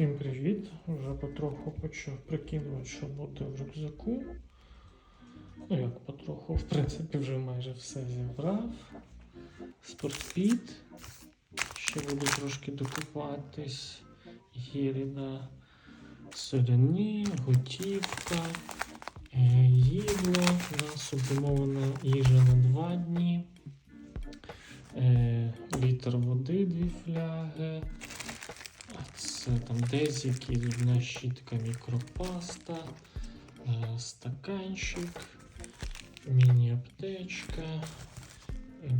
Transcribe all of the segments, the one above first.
Всім привіт! Вже потроху почав прикидувати, що буде в рюкзаку. Ну як потроху, в принципі, вже майже все зібрав. Спортпіт. Ще буду трошки докупатись. Гіріна, соляні, готівка, е, їдло, у нас сублімована їжа на два дні. Е, літр води, дві фляги. Це там дезіки, зубна щітка, мікропаста, е, стаканчик, міні-аптечка,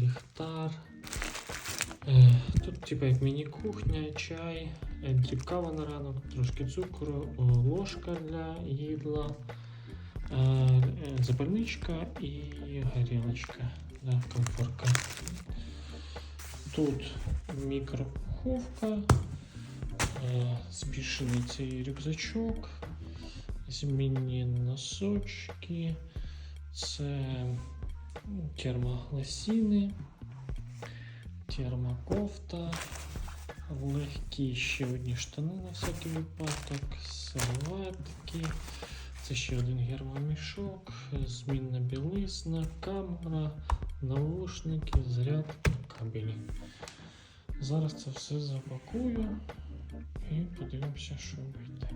ліхтар. Е, Тут типа як міні-кухня, чай, е, кава на ранок, трошки цукру, ложка для їдла, запальничка і горілочка для комфорка. Тут мікропуховка, е, збільшений цей рюкзачок, змінні носочки, це термогласіни, термокофта, легкі ще одні штани на всякий випадок, серветки. Це ще один гермомішок, змінна білизна, камера, наушники, зарядка, кабелі. Зараз це все запакую і подивимося, що вийде.